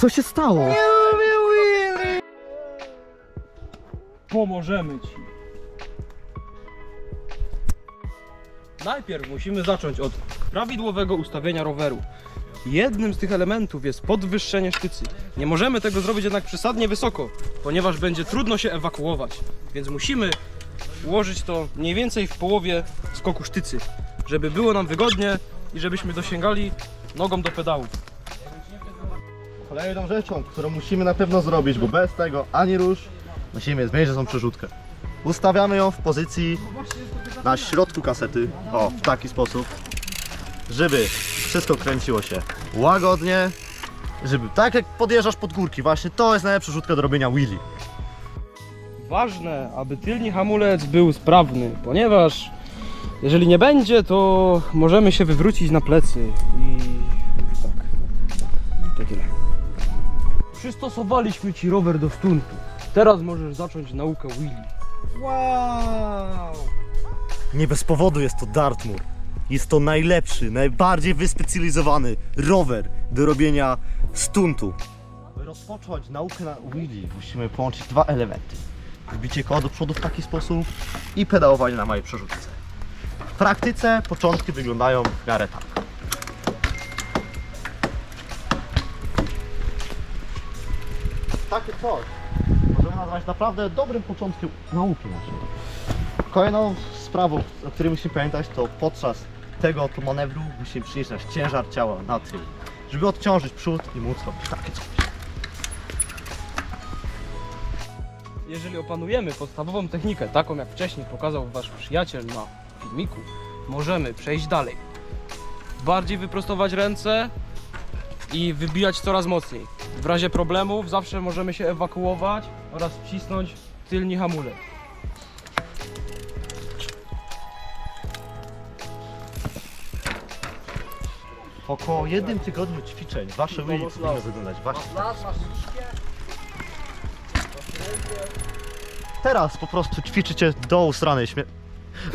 Co się stało? Pomożemy ci. Najpierw musimy zacząć od prawidłowego ustawienia roweru. Jednym z tych elementów jest podwyższenie sztycy. Nie możemy tego zrobić jednak przesadnie wysoko, ponieważ będzie trudno się ewakuować. Więc musimy ułożyć to mniej więcej w połowie skoku sztycy, żeby było nam wygodnie i żebyśmy dosięgali nogą do pedału. Kolejną rzeczą, którą musimy na pewno zrobić, bo bez tego ani rusz, musimy zmienić tą przerzutkę. Ustawiamy ją w pozycji na środku kasety, o, w taki sposób, żeby wszystko kręciło się łagodnie, żeby tak jak podjeżdżasz pod górki, właśnie to jest najlepsza rzutka do robienia wheelie. Ważne, aby tylny hamulec był sprawny, ponieważ jeżeli nie będzie, to możemy się wywrócić na plecy i Przystosowaliśmy ci rower do stuntu. Teraz możesz zacząć naukę wheelie. Wow! Nie bez powodu jest to Dartmoor. Jest to najlepszy, najbardziej wyspecjalizowany rower do robienia stuntu. Aby rozpocząć naukę na wheelie, musimy połączyć dwa elementy. Wbicie koła do przodu w taki sposób i pedałowanie na małej przerzutce. W praktyce początki wyglądają w miarę tak. Takie coś możemy nazwać naprawdę dobrym początkiem nauki naszej. Kolejną sprawą, o której musimy pamiętać, to podczas tego manewru musimy przynieść ciężar ciała na tył, żeby odciążyć przód i móc robić takie coś. Jeżeli opanujemy podstawową technikę, taką jak wcześniej pokazał Wasz przyjaciel na filmiku, możemy przejść dalej. Bardziej wyprostować ręce i wybijać coraz mocniej. W razie problemów zawsze możemy się ewakuować oraz wcisnąć tylny hamulec. Po około jednym tygodniu ćwiczeń wasze wheelie powinno wyglądać właśnie tak. Teraz po prostu ćwiczycie do usranej śmie...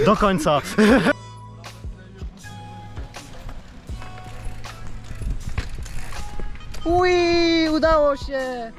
do końca. Ui, udało się!